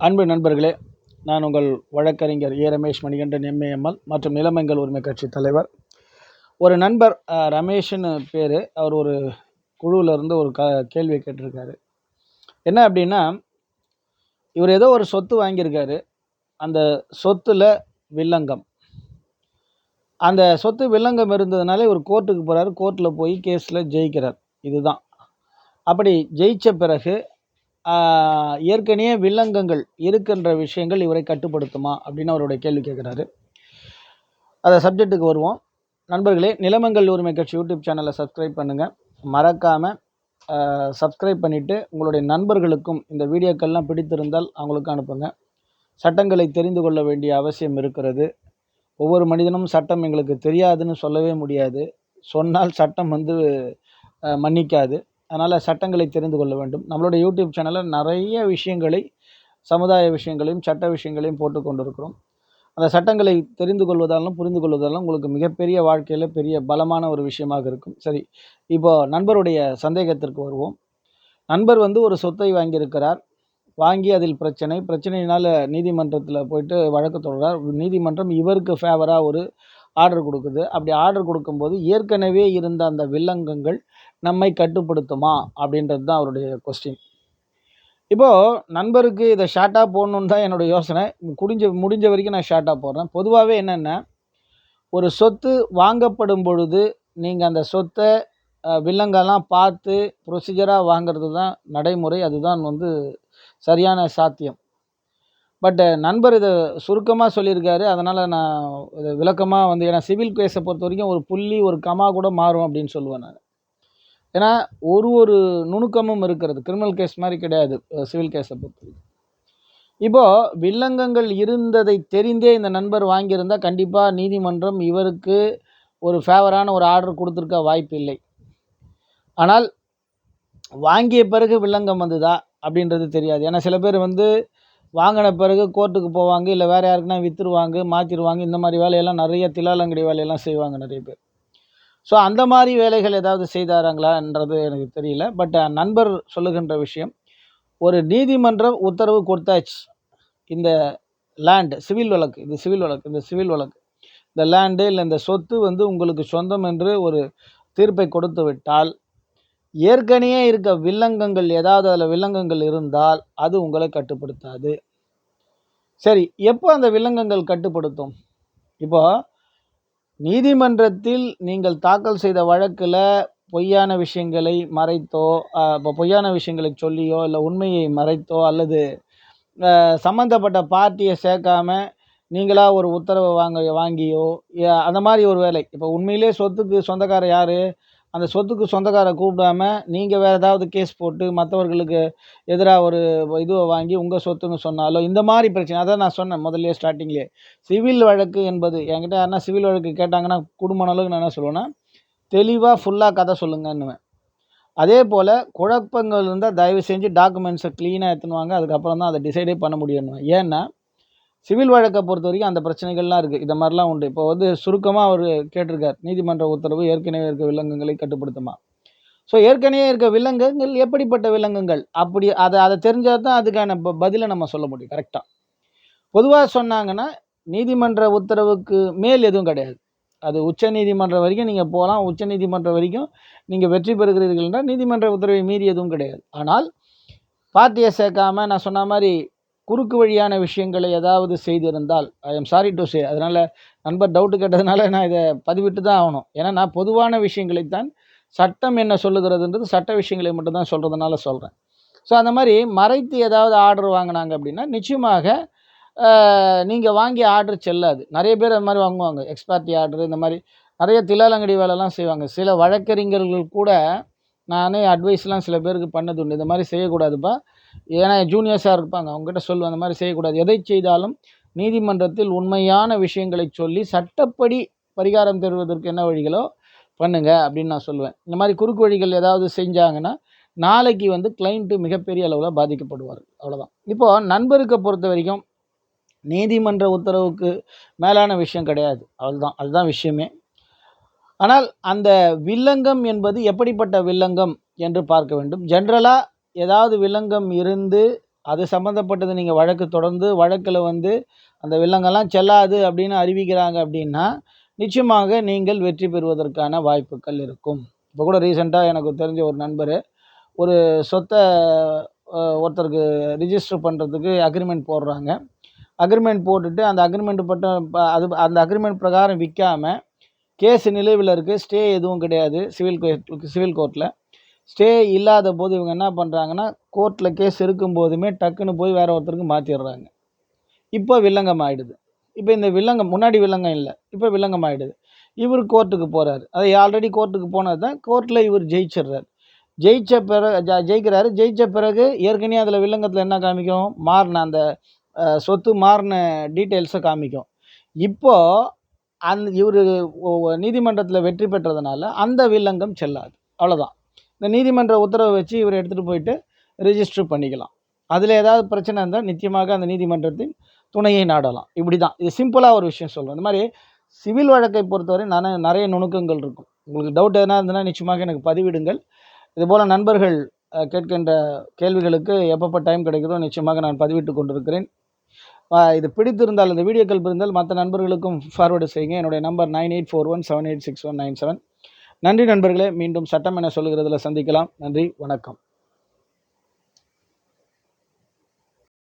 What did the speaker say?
அன்பு நண்பர்களே நான் உங்கள் வழக்கறிஞர் ஏ. ரமேஷ் மணிகண்டன் எம்ஏஎம்எல் மற்றும் நிலமங்கள் உரிமை கட்சி தலைவர். ஒரு நண்பர் ரமேஷ்னு பேர். அவர் ஒரு குழுவில் இருந்து ஒரு க கேள்வி கேட்டிருக்காரு. என்ன அப்படின்னா இவர் ஏதோ ஒரு சொத்து வாங்கியிருக்காரு. அந்த சொத்தில் வில்லங்கம். அந்த சொத்து வில்லங்கம் இருந்ததுனால இவர் கோர்ட்டுக்கு போகிறாரு கோர்ட்டில் போய் கேஸில் ஜெயிக்கிறார். இதுதான். அப்படி ஜெயித்த பிறகு ஏற்கனவே வில்லங்கங்கள் இருக்கின்ற விஷயங்கள் இவரை கட்டுப்படுத்துமா அப்படின்னு அவருடைய கேள்வி கேட்குறாரு. அதை சப்ஜெக்ட்டுக்கு வருவோம். நண்பர்களே நிலமங்கள் உரிமை கட்சி யூடியூப் சேனலை சப்ஸ்கிரைப் பண்ணுங்கள் மறக்காமல் சப்ஸ்கிரைப் பண்ணிவிட்டு உங்களுடைய நண்பர்களுக்கும் இந்த வீடியோக்கள்லாம் பிடித்திருந்தால் அவங்களுக்கு அனுப்புங்க. சட்டங்களை தெரிந்து கொள்ள வேண்டிய அவசியம் இருக்கிறது. ஒவ்வொரு மனிதனும் சட்டம் எங்களுக்கு தெரியாதுன்னு சொல்லவே முடியாது. சொன்னால் சட்டம் வந்து மன்னிக்காது. அதனால் சட்டங்களை தெரிந்து கொள்ள வேண்டும். நம்மளுடைய யூடியூப் சேனலில் நிறைய விஷயங்களை சமுதாய விஷயங்களையும் சட்ட விஷயங்களையும் போட்டு கொண்டிருக்கிறோம். அந்த சட்டங்களை தெரிந்து கொள்வதாலும் புரிந்து கொள்வதாலும் உங்களுக்கு மிகப்பெரிய வாழ்க்கையில் பெரிய பலமான ஒரு விஷயமாக இருக்கும். சரி இப்போ நண்பருடைய சந்தேகத்திற்கு வருவோம். நண்பர் வந்து ஒரு சொத்தை வாங்கியிருக்கிறார். வாங்கி அதில் பிரச்சனை. பிரச்சனையினால் நீதிமன்றத்தில் போயிட்டு வழக்கு தொடர்றார் நீதிமன்றம் இவருக்கு ஃபேவராக ஒரு ஆர்டர் கொடுக்குது. அப்படி ஆர்டர் கொடுக்கும்போது ஏற்கனவே இருந்த அந்த வில்லங்கங்கள் நம்மை கட்டுப்படுத்துமா? அப்படின்றது தான் அவருடைய கொஸ்டின் இப்போது நண்பருக்கு இதை ஷார்ட்டாக போடணுன்னு தான் என்னோடய யோசனை. குடிஞ்ச முடிஞ்ச வரைக்கும் நான் ஷார்ட்டாக போடுறேன். பொதுவாகவே என்னென்ன? ஒரு சொத்து வாங்கப்படும் பொழுது நீங்கள் அந்த சொத்தை வில்லங்கெல்லாம் பார்த்து ப்ரொசீஜராக வாங்கிறது தான் நடைமுறை. அதுதான் வந்து சரியான சாத்தியம். பட் நண்பர் இதை சுருக்கமாக சொல்லியிருக்காரு. அதனால் நான் இதை விளக்கமாக வந்து ஏன்னா சிவில் கேஸை பொறுத்த வரைக்கும் ஒரு புள்ளி ஒரு கமா கூட மாறும் அப்படின்னு சொல்லுவேன் நான். ஏன்னா ஒரு ஒரு நுணுக்கமும் இருக்கிறது. கிரிமினல் கேஸ் மாதிரி கிடையாது சிவில் கேஸை பொறுத்த வரைக்கும். இப்போது வில்லங்கங்கள் இருந்ததை தெரிந்தே இந்த நண்பர் வாங்கியிருந்தால் கண்டிப்பாக நீதிமன்றம் இவருக்கு ஒரு ஃபேவரான ஒரு ஆர்டர் கொடுத்துருக்க வாய்ப்பு இல்லை. ஆனால் வாங்கிய பிறகு வில்லங்கம் வந்துதா அப்படின்றது தெரியாது. ஏன்னா சில பேர் வந்து வாங்கின பிறகு கோர்ட்டுக்கு போவாங்க இல்லை வேறு யாருக்குன்னா விற்றுருவாங்க மாற்றிடுவாங்க இந்த மாதிரி வேலையெல்லாம் நிறைய தில்லாலங்கடி வேலையெல்லாம் செய்வாங்க நிறைய பேர். ஸோ அந்த மாதிரி வேலைகள் ஏதாவது செய்தாராங்களான்றது எனக்கு தெரியல. பட் நண்பர் சொல்லுகின்ற விஷயம் ஒரு நீதிமன்றம் உத்தரவு கொடுத்தாச்சு. இந்த லேண்டு சிவில் வழக்கு இது சிவில் வழக்கு இந்த சிவில் வழக்கு. இந்த லேண்டு இல்லை இந்த சொத்து வந்து உங்களுக்கு சொந்தம் என்று ஒரு தீர்ப்பை கொடுத்து விட்டால் ஏற்கனவே இருக்க வில்லங்கங்கள் ஏதாவது அதில் வில்லங்கங்கள் இருந்தால் அது உங்களை கட்டுப்படுத்தாது. சரி எப்போ அந்த வில்லங்கங்கள் கட்டுப்படுத்தும்? இப்போ நீதிமன்றத்தில் நீங்கள் தாக்கல் செய்த வழக்கில் பொய்யான விஷயங்களை மறைத்தோ இப்போ பொய்யான விஷயங்களை சொல்லியோ இல்லை உண்மையை மறைத்தோ அல்லது சம்மந்தப்பட்ட பார்ட்டியை சேர்க்காம நீங்களாக ஒரு உத்தரவை வாங்க வாங்கியோ அந்த மாதிரி ஒரு வேலை. இப்போ உண்மையிலே சொத்துக்கு சொந்தக்காரர் யார்? அந்த சொத்துக்கு சொந்தக்காரை கூப்பிடாம நீங்கள் வேறு ஏதாவது கேஸ் போட்டு மற்றவர்களுக்கு எதிராக ஒரு இதுவை வாங்கி உங்கள் சொத்துன்னு சொன்னாலோ இந்த மாதிரி பிரச்சனை. அதான் நான் சொன்னேன் முதல்ல ஸ்டார்டிங்லேயே சிவில் வழக்கு என்பது என்கிட்ட யாருன்னா சிவில் வழக்கு கேட்டாங்கன்னா குடும்ப அளவுக்கு நான் என்ன சொல்லுவேன்னா தெளிவாக ஃபுல்லாக கதை சொல்லுங்கன்னுவேன். அதே போல் குழப்பங்கள் இருந்தால் தயவு செஞ்சு டாக்குமெண்ட்ஸை க்ளீனாக எடுத்துன்னு வாங்க. அதுக்கப்புறம் தான் அதை டிசைடே பண்ண முடியும்னு ஏன்னா சிவில் வழக்கை பொறுத்த வரைக்கும் அந்த பிரச்சனைகள்லாம் இருக்குது இந்த மாதிரிலாம் உண்டு. இப்போ வந்து சுருக்கமாக அவர் கேட்டிருக்கார். நீதிமன்ற உத்தரவு ஏற்கனவே இருக்க விலங்குகளை கட்டுப்படுத்துமா? ஸோ ஏற்கனவே இருக்க விலங்குகள் எப்படிப்பட்ட விலங்குகள்? அப்படி அதை அதை தெரிஞ்சால் தான் அதுக்கான ப- பதிலை நம்ம சொல்ல முடியும். கரெக்டாக பொதுவாக சொன்னாங்கன்னா நீதிமன்ற உத்தரவுக்கு மேல் எதுவும் கிடையாது. அது உச்ச நீதிமன்றம் வரைக்கும் நீங்கள் போகலாம். உச்ச நீதிமன்றம் வரைக்கும் நீங்கள் வெற்றி பெறுகிறீர்கள் என்றால் நீதிமன்ற உத்தரவை மீறி எதுவும் கிடையாது. ஆனால் பார்ட்டியை சேர்க்காம நான் சொன்ன மாதிரி குறுக்கு வழியான விஷயங்களை ஏதாவது செய்திருந்தால் I am sorry to say அதனால் நண்பர் டவுட்டு கேட்டதுனால நான் இதை பதிவிட்டு தான் ஆகணும். ஏன்னா நான் பொதுவான விஷயங்களைத்தான் சட்டம் என்ன சொல்லுகிறதுன்றது சட்ட விஷயங்களை மட்டும்தான் சொல்கிறதுனால சொல்கிறேன் ஸோ அந்த மாதிரி மறைத்து ஏதாவது ஆர்டர் வாங்கினாங்க அப்படின்னா நிச்சயமாக நீங்கள் வாங்கிய ஆர்டர் செல்லாது. நிறைய பேர் அந்த மாதிரி வாங்குவாங்க. எக்ஸ்பார்ட்டி ஆர்டர் இந்த மாதிரி நிறைய தில்லாலங்கடி வேலைலாம் செய்வாங்க. சில வழக்கறிஞர்கள் கூட நானே அட்வைஸ்லாம் சில பேருக்கு பண்ணது உண்டு இந்த மாதிரி செய்யக்கூடாதுப்பா. ஏன்னா ஜூனியர்ஸாக இருப்பாங்க? அவங்ககிட்ட சொல்லுவேன் அந்த மாதிரி செய்யக்கூடாது. எதை செய்தாலும் நீதிமன்றத்தில் உண்மையான விஷயங்களை சொல்லி சட்டப்படி பரிகாரம் தருவதற்கு என்ன வழிகளோ பண்ணுங்க அப்படின்னு நான் சொல்லுவேன். இந்த மாதிரி குறுக்கு வழிகள் ஏதாவது செஞ்சாங்கன்னா நாளைக்கு வந்து கிளைண்ட்டு மிகப்பெரிய அளவில் பாதிக்கப்படுவார். அவ்வளோதான் இப்போது நண்பருக்கு பொறுத்த வரைக்கும் நீதிமன்ற உத்தரவுக்கு மேலான விஷயம் கிடையாது. அவ்வளோதான் அதுதான் விஷயமே. ஆனால் அந்த வில்லங்கம் என்பது எப்படிப்பட்ட வில்லங்கம் என்று பார்க்க வேண்டும். ஜென்ரலாக ஏதாவது வில்லங்கம் இருந்து அது சம்மந்தப்பட்டது நீங்கள் வழக்கு தொடர்ந்து வழக்கில் வந்து அந்த வில்லங்கெல்லாம் செல்லாது அப்படின்னு அறிவிக்கிறாங்க அப்படின்னா நிச்சயமாக நீங்கள் வெற்றி பெறுவதற்கான வாய்ப்புகள் இருக்கும். இப்போ கூட ரீசெண்டாக எனக்கு தெரிஞ்ச ஒரு நண்பர் ஒரு சொத்தை ஒருத்தருக்கு ரிஜிஸ்டர் பண்ணுறதுக்கு அக்ரிமெண்ட் போடுறாங்க. அக்ரிமெண்ட் போட்டுட்டு அந்த அக்ரிமெண்ட் பட்ட அது அந்த அக்ரிமெண்ட் பிரகாரம் விற்காமல் கேஸ் நிலுவில் இருக்குது ஸ்டே எதுவும் கிடையாது சிவில் கோர்ட் சிவில் கோர்ட்டில் ஸ்டே இல்லாத போது இவங்க என்ன பண்ணுறாங்கன்னா கோர்ட்டில் கேஸ் இருக்கும் போதுமே டக்குன்னு போய் வேற ஒருத்தருக்கு மாற்றிடுறாங்க இப்போ வில்லங்கம் ஆகிடுது இப்போ இந்த வில்லங்கம் முன்னாடி வில்லங்கம் இல்லை இப்போ வில்லங்கம் ஆயிடுது. இவர் கோர்ட்டுக்கு போகிறார் அது ஆல்ரெடி கோர்ட்டுக்கு போனது தான் கோர்ட்டில் இவர் ஜெயிச்சிடுறாரு ஜெயிச்ச பிறகு ஜ- ஜெயிக்கிறாரு. ஜெயித்த பிறகு ஏற்கனவே அதில் வில்லங்கத்தில் என்ன காமிக்கும்? மாறின அந்த சொத்து மாறின டீட்டெயில்ஸை காமிக்கும். இப்போது அந் இவர் நீதிமன்றத்தில் வெற்றி பெற்றதுனால அந்த வில்லங்கம் செல்லாது. அவ்வளோதான் இந்த நீதிமன்ற உத்தரவை வச்சு இவர் எடுத்துகிட்டு போயிட்டு ரிஜிஸ்டர் பண்ணிக்கலாம். அதில் ஏதாவது பிரச்சனை இருந்தால் நிச்சயமாக அந்த நீதிமன்றத்தின் துணையை நாடலாம். இப்படி தான் இது சிம்பிளாக ஒரு விஷயம் சொல்கிறேன் இந்த மாதிரி சிவில் வழக்கை பொறுத்தவரை நான் நிறைய நுணுக்கங்கள் இருக்கும். உங்களுக்கு டவுட் எதனா இருந்ததுன்னா நிச்சயமாக எனக்கு பதிவிடுங்கள். இதுபோல் நண்பர்கள் கேட்கின்ற கேள்விகளுக்கு எப்பப்போ டைம் கிடைக்குதோ நிச்சயமாக நான் பதிவிட்டு கொண்டிருக்கிறேன். இது பிடித்திருந்தால் இந்த வீடியோக்கள் இருந்தால் மற்ற நண்பர்களுக்கும் ஃபார்வேர்டு செய்யுங்க. என்னுடைய number nine eight four one seven eight six one nine seven நன்றி நண்பர்களே மீண்டும் சட்டம் என சொல்லுகிறதுல சந்திக்கலாம். நன்றி வணக்கம்.